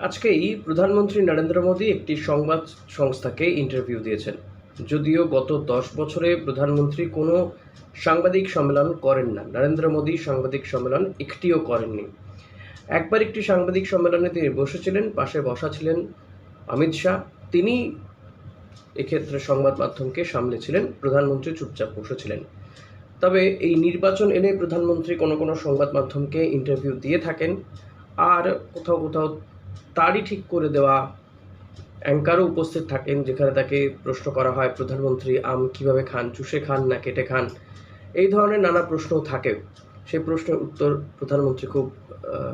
আজকেই প্রধানমন্ত্রী নরেন্দ্র মোদী একটি সংবাদ সংস্থাকে ইন্টারভিউ দিয়েছেন। যদিও গত দশ বছরে প্রধানমন্ত্রী কোনো সাংবাদিক সম্মেলন করেন না। নরেন্দ্র মোদী সাংবাদিক সম্মেলন একটিও করেননি। একবার একটি সাংবাদিক সম্মেলনে তিনি বসেছিলেন, পাশে বসা ছিলেন অমিত শাহ। তিনি এক্ষেত্রে সংবাদ মাধ্যমকে সামলেছিলেন, প্রধানমন্ত্রী চুপচাপ বসেছিলেন। তবে এই নির্বাচন এলে প্রধানমন্ত্রী কোনো কোনো সংবাদ মাধ্যমকে ইন্টারভিউ দিয়ে থাকেন। আর কোথাও কোথাও তারই ঠিক করে দেওয়া। অ্যাঙ্কারও উপস্থিত থাকেন যেখানে তাকে প্রশ্ন করা হয়, প্রধানমন্ত্রী আম কীভাবে খান? চুষে খান না কেটে খান? এই ধরনের নানা প্রশ্ন থাকে। সেই প্রশ্নের উত্তর প্রধানমন্ত্রী খুব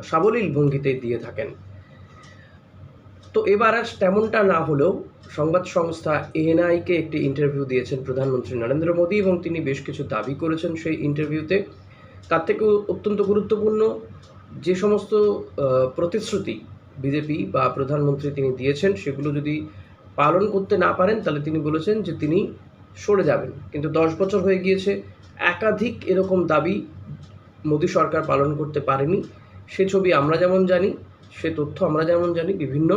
সাবলীল ভঙ্গিতে দিয়ে থাকেন। তো এবার আর তেমনটা না হলেও সংবাদ সংস্থা এএনআইকে একটি ইন্টারভিউ দিয়েছেন প্রধানমন্ত্রী নরেন্দ্র মোদী এবং তিনি বেশ কিছু দাবি করেছেন সেই ইন্টারভিউতে। তার থেকেও অত্যন্ত গুরুত্বপূর্ণ যে সমস্ত প্রতিশ্রুতি বিজেপি বা প্রধানমন্ত্রী তিনি দিয়েছেন, সেগুলো যদি পালন করতে না পারেন, তাহলে তিনি বলেছেন যে তিনি সরে যাবেন। কিন্তু দশ বছর হয়ে গিয়েছে, একাধিক এরকম দাবি মোদী সরকার পালন করতে পারেনি। সে ছবি আমরা যেমন জানি, সে তথ্য আমরা যেমন জানি, বিভিন্ন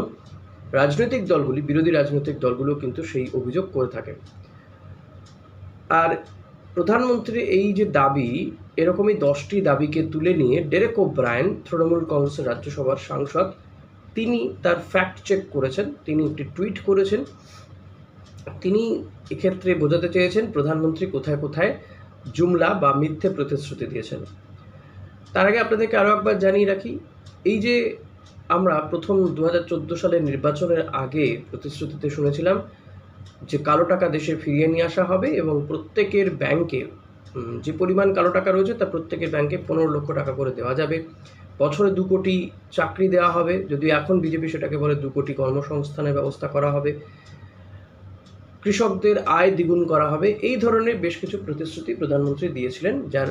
রাজনৈতিক দলগুলি, বিরোধী রাজনৈতিক দলগুলো কিন্তু সেই অভিযোগ করে থাকে। আর প্রধানমন্ত্রীর এই যে দাবি, এরকমই দশটি দাবিকে তুলে নিয়ে ডেরেক ও ব্রায়ন তৃণমূল কংগ্রেসের রাজ্যসভার সাংসদ তিনি তার ফ্যাক্ট চেক করেছেন, তিনি একটি টুইট করেছেন, তিনি এক্ষেত্রে বোঝাতে চেয়েছেন প্রধানমন্ত্রী কোথায় কোথায় জুমলা বা মিথ্যে প্রতিশ্রুতি দিয়েছেন। তার আগে আপনাদেরকে আরও একবার জানিয়ে রাখি, এই যে আমরা প্রথম দু হাজার চোদ্দ সালের নির্বাচনের আগে প্রতিশ্রুতিতে শুনেছিলাম যে কালো টাকা দেশে ফিরিয়ে নিয়ে আসা হবে এবং প্রত্যেকের ব্যাংকে যে পরিমাণ কালো টাকা রয়েছে তা প্রত্যেকের ব্যাংকে পনেরো লক্ষ টাকা করে দেওয়া যাবে। বছরে দু কোটি চাকরি দেওয়া হবে। যদি এখন বিজেপি সেটাকে বলে দু কোটি কর্মসংস্থানের ব্যবস্থা করা হবে, কৃষকদের আয় দ্বিগুণ করা হবে, এই ধরনের বেশ কিছু প্রতিশ্রুতি প্রধানমন্ত্রী দিয়েছিলেন, যার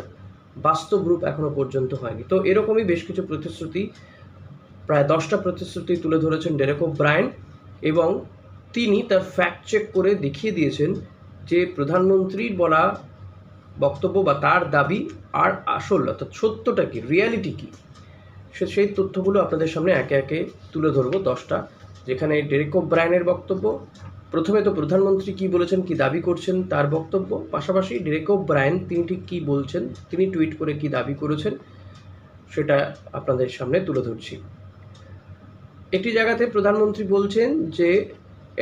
বাস্তব রূপ এখনও পর্যন্ত হয়নি। তো এরকমই বেশ কিছু প্রতিশ্রুতি, প্রায় দশটা প্রতিশ্রুতি তুলে ধরেছেন ডেরেকো ব্রায়ন এবং তিনি তার ফ্যাক্ট চেক করে দেখিয়ে দিয়েছেন যে প্রধানমন্ত্রীর বলা বক্তব্য বা তার দাবি আর আসল, অর্থাৎ সত্যটা কি রিয়ালিটি কি? সেই তথ্যগুলো আপনাদের সামনে একে একে তুলে ধরবো দশটা। যেখানে ডেরেকো ব্রায়নের বক্তব্য, প্রথমে তো প্রধানমন্ত্রী কি বলেছেন, কি দাবি করছেন তার বক্তব্য, পাশাপাশি ডেরেকো ব্রায়ন তিনি ঠিক কী বলছেন, তিনি টুইট করে কি দাবি করেছেন, সেটা আপনাদের সামনে তুলে ধরছি। একটি জায়গাতে প্রধানমন্ত্রী বলছেন যে,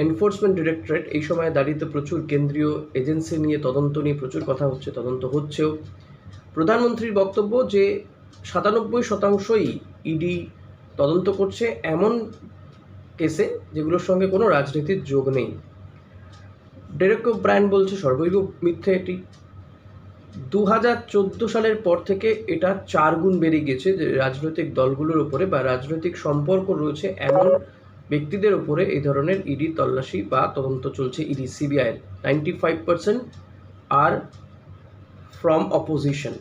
এনফোর্সমেন্ট ডিরেক্টরেট এই সময় দাঁড়িয়ে প্রচুর কেন্দ্রীয় এজেন্সি নিয়ে তদন্ত নিয়ে প্রচুর কথা হচ্ছে, তদন্ত হচ্ছেও। প্রধানমন্ত্রীর বক্তব্য যে সাতানব্বই শতাংশই ইডি তদন্ত করছে এমন কেসে যেগুলোর সঙ্গে কোনো রাজনীতির যোগ নেই। ডেরেক ব্রায়ন বলছে, সর্বৈব মিথ্যে এটি। দু হাজার চোদ্দ সালের পর থেকে এটা চার গুণ বেড়ে গেছে যে রাজনৈতিক দলগুলোর উপরে বা রাজনৈতিক সম্পর্ক রয়েছে এমন ব্যক্তিদের উপরে এই ধরনের ইডি তল্লাশি বা তদন্ত চলছে ইডি সিবিআইয়ের ninety five percent are from opposition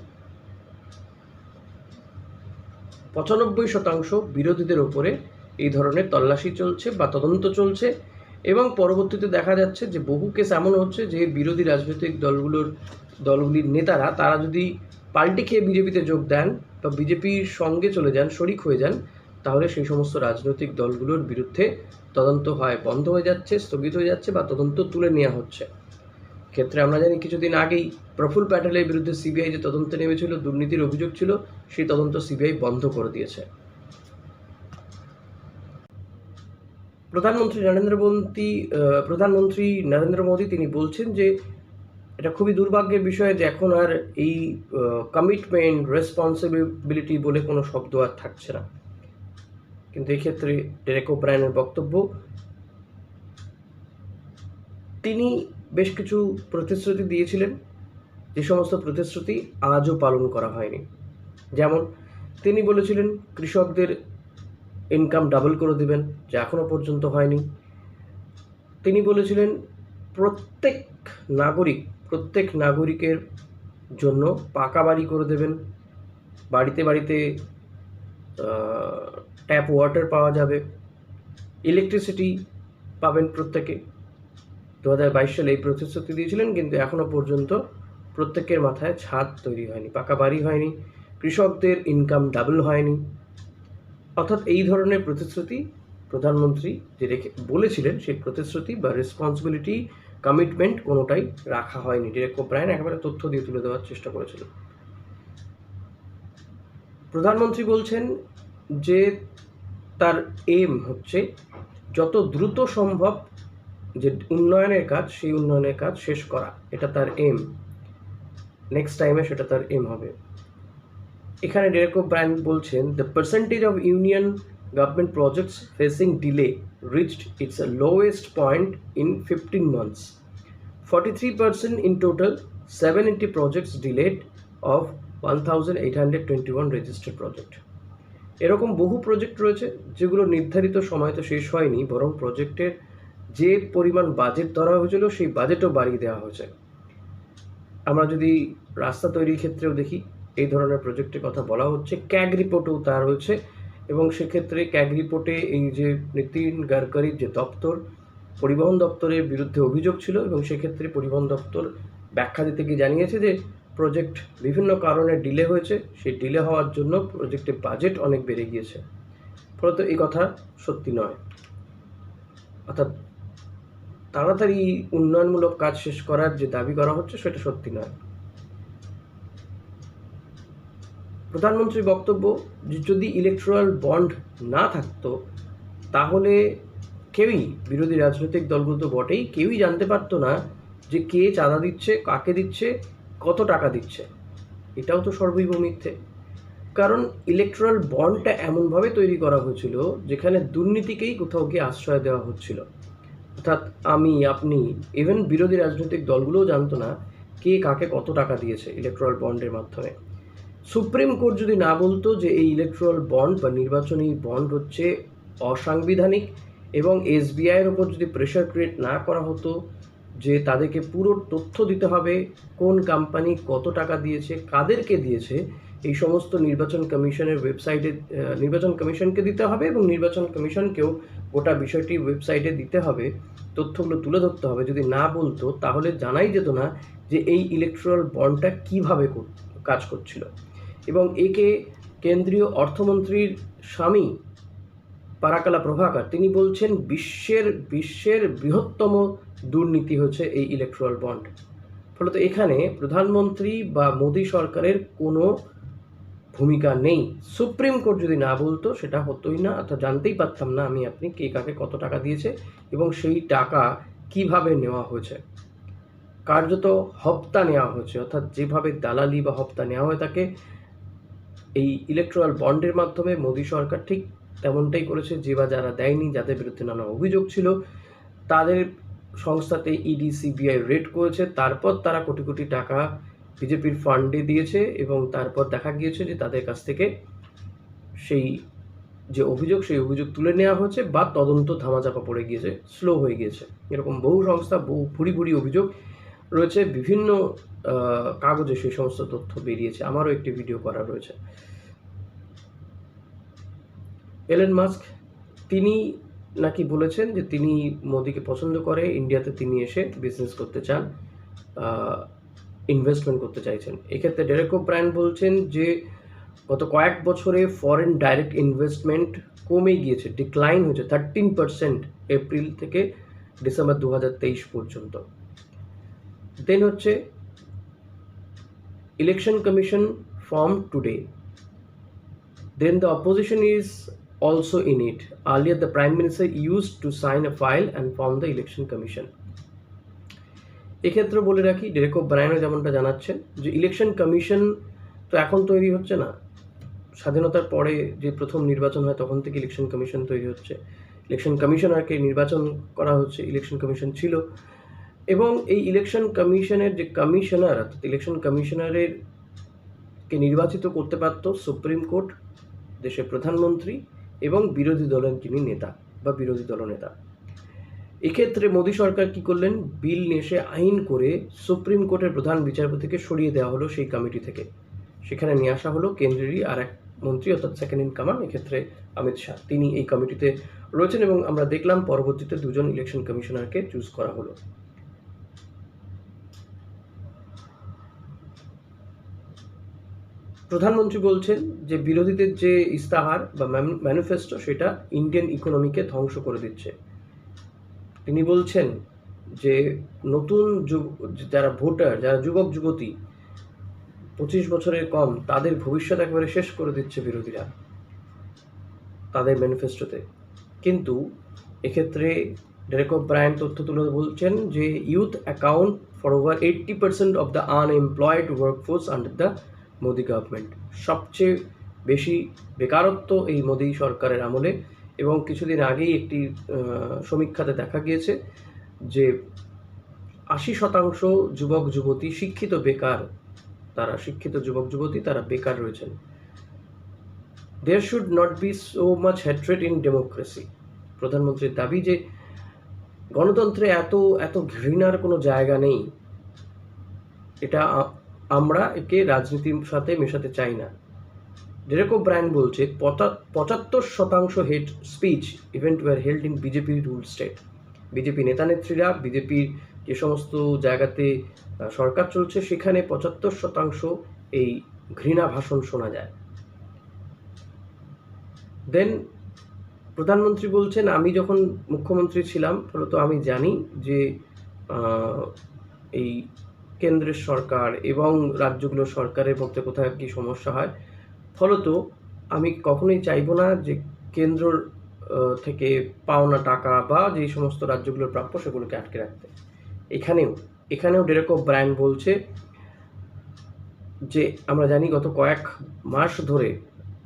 পঁচানব্বই শতাংশ বিরোধীদের ওপরে এই ধরনের তল্লাশি চলছে বা তদন্ত চলছে এবং পরবর্তীতে দেখা যাচ্ছে যে বহু কেস এমন হচ্ছে যে বিরোধী রাজনৈতিক দলগুলোর, দলগুলির নেতারা, তারা যদি পাল্টি খেয়ে বিজেপিতে যোগ দেন বা বিজেপির সঙ্গে চলে যান, শরিক হয়ে যান, তাহলে সেই সমস্ত রাজনৈতিক দলগুলোর বিরুদ্ধে তদন্ত হয়, বন্ধ হয়ে যাচ্ছে, স্থগিত হয়ে যাচ্ছে বা তদন্ত তুলে নেওয়া হচ্ছে। ক্ষেত্রে আমরা জানি কিছুদিন আগেই প্রফুল প্যাটেলের বিরুদ্ধে সিবিআই যে তদন্তে নেমেছিল, দুর্নীতির অভিযোগ ছিল, সেই তদন্ত সিবিআই বন্ধ করে দিয়েছে। প্রধানমন্ত্রী নরেন্দ্র মোদী প্রধানমন্ত্রী নরেন্দ্র মোদী, তিনি বলছেন যে এটা খুবই দুর্ভাগ্যের বিষয় যে এখন আর এই কমিটমেন্ট রেসপন্সিবিলিটি বলে কোনো শব্দ আর থাকছে না। কিন্তু এক্ষেত্রে ডেরেকো ব্রায়নের বক্তব্য, তিনি বেশ কিছু প্রতিশ্রুতি দিয়েছিলেন। যে সমস্ত প্রতিশ্রুতি আজও পালন করা হয়নি। যেমন তিনি বলেছিলেন, কৃষকদের ইনকাম ডাবল করে দেবেন, যা এখনও পর্যন্ত হয়নি। তিনি বলেছিলেন, প্রত্যেক নাগরিক, প্রত্যেক নাগরিকের জন্য পাকা বাড়ি করে দেবেন। বাড়িতে বাড়িতে ট্যাপ ওয়াটার পাওয়া যাবে। ইলেকট্রিসিটি পাবেন প্রত্যেকে। দু হাজার বাইশ সালে এই প্রতিশ্রুতি দিয়েছিলেন, কিন্তু এখনও পর্যন্ত প্রত্যেকের মাথায় ছাদ তৈরি হয়নি, পাকা বাড়ি হয়নি, কৃষকদের ইনকাম ডাবল হয়নি। অর্থাৎ এই ধরনের প্রতিশ্রুতি প্রধানমন্ত্রী যে রেখে বলেছিলেন, সেই প্রতিশ্রুতি বা রেসপন্সিবিলিটি কমিটমেন্ট কোনোটাই রাখা হয়নি। ডিরেক্ট ব্রায়ন একেবারে তথ্য দিয়ে তুলে দেওয়ার চেষ্টা করেছিল। প্রধানমন্ত্রী বলছেন যে তার এম হচ্ছে, যত দ্রুত সম্ভব যে উন্নয়নের কাজ, সেই উন্নয়নের কাজ শেষ করা, এটা তার এম নেক্সট টাইমে সেটা তার এম হবে। এখানে ডেরেকো ব্রায়ান বলছেন the percentage of union government projects facing delay reached its lowest point in fifteen months forty three percent in total seven eighty projects delayed of one thousand eight hundred twenty one registered project এরকম বহু project রয়েছে, যেগুলো নির্ধারিত সময় তো শেষ হয়নি, বরং প্রজেক্টের যে পরিমাণ বাজেট ধরা হয়েছিল, সেই বাজেটও বাড়িয়ে দেওয়া হয়েছে। আমরা যদি রাস্তা তৈরির ক্ষেত্রেও দেখি, এই ধরনের প্রজেক্টের কথা বলা হচ্ছে। ক্যাগ রিপোর্টেও তা রয়েছে এবং সেক্ষেত্রে ক্যাগ রিপোর্টে এই যে নীতিন গাডকারির যে দপ্তর, পরিবহন দপ্তরের বিরুদ্ধে অভিযোগ ছিল এবং সেক্ষেত্রে পরিবহন দপ্তর ব্যাখ্যা দিতে গিয়ে জানিয়েছে যে প্রজেক্ট বিভিন্ন কারণে ডিলে হয়েছে। সেই ডিলে হওয়ার জন্য প্রজেক্টের বাজেট অনেক বেড়ে গিয়েছে। ফলত এই কথা সত্যি নয়। অর্থাৎ তাড়াতাড়ি উন্নয়নমূলক কাজ শেষ করার যে দাবি করা হচ্ছে, সেটা সত্যি নয়। প্রধানমন্ত্রীর বক্তব্য, যে যদি ইলেকট্রাল বন্ড না থাকতো, তাহলে কেউই বিরোধী রাজনৈতিক দলগুলো তো বটেই, কেউই জানতে পারতো না যে কে চাঁদা দিচ্ছে, কাকে দিচ্ছে, কত টাকা দিচ্ছে। এটাও তো সর্বৈব মিথ্যে। কারণ ইলেকট্রাল বন্ডটা এমনভাবে তৈরি করা হয়েছিল, যেখানে দুর্নীতিকেই কোথাও গিয়ে আশ্রয় দেওয়া হচ্ছিল। অর্থাৎ আমি, আপনি ইভেন বিরোধী রাজনৈতিক দলগুলোও জানতো না কে কাকে কত টাকা দিয়েছে ইলেকট্রাল বন্ডের মাধ্যমে। সুপ্রিম কোর্ট যদি না বলতো যে এই ইলেকট্রাল বন্ড বা নির্বাচনী বন্ড হচ্ছে অসাংবিধানিক এবং এসবিআইয়ের ওপর যদি প্রেশার ক্রিয়েট না করা হতো যে তাদেরকে পুরো তথ্য দিতে হবে, কোন কোম্পানি কত টাকা দিয়েছে, কাদেরকে দিয়েছে এই সমস্ত নির্বাচন কমিশনের ওয়েবসাইটে নির্বাচন কমিশনকে দিতে হবে এবং নির্বাচন কমিশনকেও গোটা বিষয়টি ওয়েবসাইটে দিতে হবে, তথ্যগুলো তুলে ধরতে হবে। যদি না বলতো, তাহলে জানাই যেত না যে এই ইলেকট্রাল বন্ডটা কীভাবে কাজ করছিল। এবং একে কেন্দ্রীয় অর্থমন্ত্রীর স্বামী পারাকালা প্রভাকর, তিনি বলছেন, বিশ্বের বিশ্বের বৃহত্তম দুর্নীতি হচ্ছে এই ইলেকট্রাল বন্ড ফলত এখানে প্রধানমন্ত্রী বা মোদী সরকারের কোনো ভূমিকা নেই। সুপ্রিম কোর্ট যদি না বলতো, সেটা হতোই না। অর্থাৎ জানতেই পারতাম না আমি আপনি কে কাকে কত টাকা দিয়েছে এবং সেই টাকা কীভাবে নেওয়া হয়েছে। কার্যত হপ্তা নেওয়া হয়েছে। অর্থাৎ যেভাবে দালালি বা হপ্তা নেওয়া হয়ে থাকে এই ইলেকট্রাল বন্ডের মাধ্যমে মোদী সরকার ঠিক তেমনটাই করেছে। যে বা যারা দেয়নি, যাদের বিরুদ্ধে নানা অভিযোগ ছিল, তাদের সংস্থাতে ইডি সিবিআই রেড করেছে। তারপর তারা কোটি কোটি টাকা বিজেপির ফান্ডে দিয়েছে এবং তারপর দেখা গিয়েছে যে তাদের কাছ থেকে সেই যে অভিযোগ, সেই অভিযোগ তুলে নেওয়া হয়েছে বা তদন্ত ধামাচাপা পড়ে গিয়েছে স্লো হয়ে গিয়েছে। এরকম বহু সংস্থা, বহু ভুরি ভুরি অভিযোগ রয়েছে, বিভিন্ন কাগজে সেই সমস্ত তথ্য বেরিয়েছে। আমারও একটি ভিডিও করা রয়েছে। এলেন মাস্ক তিনি নাকি বলেছেন যে তিনি মোদিকে পছন্দ করে ইন্ডিয়াতে তিনি এসে বিজনেস করতে চান। ইনভেস্টমেন্ট করতে চাইছেন এক্ষেত্রে ডেরেকো ব্র্যান্ড বলছেন যে গত কয়েক বছরে ফরেন ডাইরেক্ট ইনভেস্টমেন্ট কমে গিয়েছে ডিক্লাইন হয়েছে থার্টিন পার্সেন্ট এপ্রিল থেকে ডিসেম্বর দু পর্যন্ত দেন হচ্ছে election commission form today then the opposition is also in it. Earlier, the Prime Minister used to sign a file and form the Election Commission. এক্ষেত্রে বলে রাখি, ডেরেকো ব্রায়নও যেমনটা জানাচ্ছেন, যে ইলেকশন কমিশন তো এখন তৈরি হচ্ছে না। স্বাধীনতার পরে যে প্রথম নির্বাচন হয়, তখন থেকে ইলেকশন কমিশন তৈরি হচ্ছে। ইলেকশন কমিশনারকে নির্বাচন করা হচ্ছে, ইলেকশন কমিশন ছিল। এবং এই ইলেকশন কমিশনের যে কমিশনার, অর্থাৎ ইলেকশন কমিশনারের কে নির্বাচিত করতে পারত সুপ্রিম কোর্ট, দেশের প্রধানমন্ত্রী এবং বিরোধী দলের যিনি নেতা বা বিরোধী দলনেতা। এক্ষেত্রে মোদী সরকার কি করলেন? বিল নিয়ে এসে আইন করে সুপ্রিম কোর্টের প্রধান বিচারপতিকে সরিয়ে দেওয়া হলো সেই কমিটি থেকে। সেখানে নিয়ে আসা হলো কেন্দ্রেরই আর এক মন্ত্রী, অর্থাৎ সেকেন্ড ইন কমান্ড এক্ষেত্রে অমিত শাহ, তিনি এই কমিটিতে রয়েছেন এবং আমরা দেখলাম পরবর্তীতে দুজন ইলেকশন কমিশনারকে চুজ করা হলো। প্রধানমন্ত্রী বলছেন যে বিরোধীদের যে ইস্তাহার বা ম্যানিফেস্টো সেটা ইন্ডিয়ান ইকোনমিকে ধ্বংস করে দিচ্ছে। তিনি বলছেন যে নতুন যারা ভোটার, যারা যুবক, যুবতী, পঁচিশ বছরের কম, তাদের ভবিষ্যৎ একেবারে শেষ করে দিচ্ছে বিরোধীরা তাদের ম্যানিফেস্টোতে। কিন্তু এক্ষেত্রে ডেরেক ব্রায়ান তথ্য তুলে বলছেন যে youth account for over eighty percent of the unemployed workforce under the Modi government. সবচেয়ে বেশি বেকারত্ব এই মোদি সরকারের আমলে এবং কিছুদিন আগেই একটি সমীক্ষাতে দেখা গিয়েছে যে আশি শতাংশ যুবক, যুবতী শিক্ষিত বেকার, তারা শিক্ষিত যুবক, যুবতী, তারা বেকার রয়েছেন। There should not be so much hatred in democracy প্রধানমন্ত্রীর দাবি যে গণতন্ত্রে এত এত ঘৃণার কোনো জায়গা নেই। এটা আমরা একে রাজনীতির সাথে মেশাতে চাই না। ডেরেকো ব্র্যান্ড বলছে, পঁচা- পঁচাত্তর শতাংশ hate speech events were held in BJP rule state BJP নেতা নেত্রীরা বিজেপির যে সমস্ত জায়গাতে সরকার চলছে, সেখানে পঁচাত্তর শতাংশ এই ঘৃণা ভাষণ শোনা যায়। দেন প্রধানমন্ত্রী বলছেন, আমি যখন মুখ্যমন্ত্রী ছিলাম, ফলত আমি জানি যে এই কেন্দ্রের সরকার এবং রাজ্যগুলোর সরকারের মধ্যে কোথায় কী সমস্যা হয় ফলত আমি কখনোই চাইব না যে কেন্দ্রর আহ, থেকে পাওনা টাকা বা যে সমস্ত রাজ্যগুলোর প্রাপ্য সেগুলোকে আটকে রাখতে। এখানেও এখানেও ডেরেকো ব্র্যান্ড বলছে যে আমরা জানি গত কয়েক মাস ধরে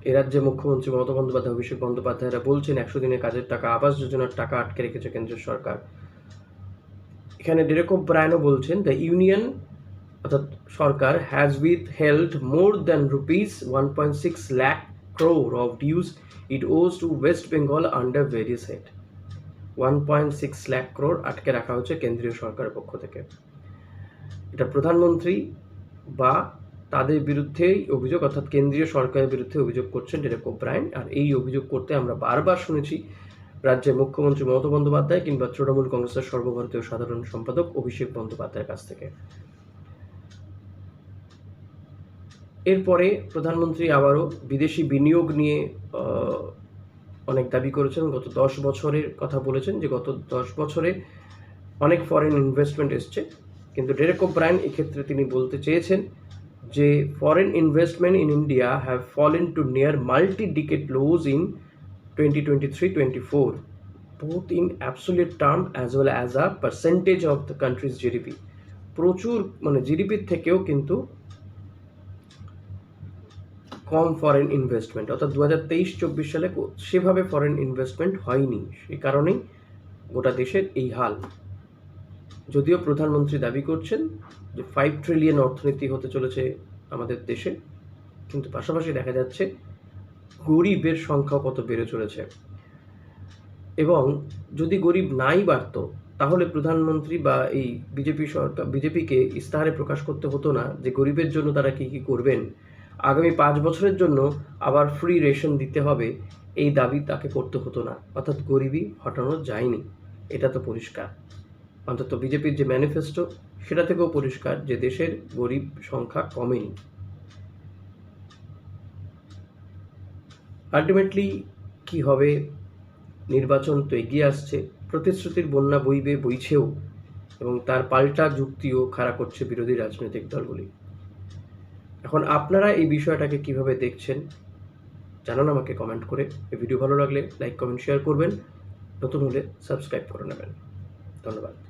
এ রাজ্যে মুখ্যমন্ত্রী মমতা বন্দ্যোপাধ্যায় অভিষেক বন্দ্যোপাধ্যায়রা বলছেন একশো দিনের কাজের টাকা আবাস যোজনার টাকা আটকে রেখেছে কেন্দ্রের সরকার। এখানে ডেরেকো ব্রায়নও বলছেন দ্য ইউনিয়ন অর্থাৎ সরকার has withheld more than rupees one point six lakh crore of dues it owes to West Bengal under various head one point six lakh crore আটকে রাখা হচ্ছে কেন্দ্রীয় সরকারের পক্ষ থেকে। এটা প্রধানমন্ত্রী বা তাদের বিরুদ্ধেই অভিযোগ অর্থাৎ কেন্দ্রীয় সরকারের বিরুদ্ধে অভিযোগ করছেন ডেরেক ওব্রায়ন। আর এই অভিযোগ করতে আমরা বারবার শুনেছি রাজ্যের মুখ্যমন্ত্রী মমতা বন্দ্যোপাধ্যায় কিংবা তৃণমূল কংগ্রেসের সর্বভারতীয় সাধারণ সম্পাদক অভিষেক বন্দ্যোপাধ্যায়ের কাছ থেকে। এরপরে প্রধানমন্ত্রী আবারও বিদেশি বিনিয়োগ নিয়ে অনেক দাবি করেছেন। গত দশ বছরের কথা বলেছেন যে গত দশ বছরে অনেক ফরেন ইনভেস্টমেন্ট এসছে। কিন্তু ডেরেক ওব্রায়ন এক্ষেত্রে তিনি বলতে চেয়েছেন যে foreign investment in India have fallen to near multi decade lows in twenty twenty three twenty four both in absolute term as well as a percentage of the country's GDP প্রচুর মানে জিডিপির থেকেও কিন্তু কম ফরেন ইনভেস্টমেন্ট অর্থাৎ দু হাজার তেইশ, চব্বিশ সালে সেভাবে ফরেন ইনভেস্টমেন্ট হয়নি। সেই কারণেই গোটা দেশের এই হাল। যদিও প্রধানমন্ত্রী দাবি করছেন যে ফাইভ ট্রিলিয়ন অর্থনীতি হতে চলেছে আমাদের দেশে, কিন্তু পাশাপাশি দেখা যাচ্ছে গরিবের সংখ্যাও কত বেড়ে চলেছে। এবং যদি গরিব নাই বাড়তো, তাহলে প্রধানমন্ত্রী বা এই বিজেপি সরকার বিজেপিকে ইস্তাহারে প্রকাশ করতে হতো না যে গরিবের জন্য তারা কী কী করবেন। আগামী পাঁচ বছরের জন্য আবার ফ্রি রেশন দিতে হবে। এই দাবি তাকে করতে হতো না। অর্থাৎ গরিবই হটানো যায়নি। এটা তো পরিষ্কার। অন্তত বিজেপির যে ম্যানিফেস্টো সেটা থেকেও পরিষ্কার যে দেশের গরিব সংখ্যা কমেনি। আলটিমেটলি কি হবে? নির্বাচন তো এগিয়ে আসছে। প্রতিশ্রুতির বন্যা বইবে, বইছেও। এবং তার পাল্টা যুক্তিও খাড়া করছে বিরোধী রাজনৈতিক দলগুলি। এখন আপনারা এই বিষয়টাকে কীভাবে দেখছেন, জানান আমাকে কমেন্ট করে। এই ভিডিও ভালো লাগলে লাইক কমেন্ট শেয়ার করবেন। নতুন হলে সাবস্ক্রাইব করে নেবেন। ধন্যবাদ।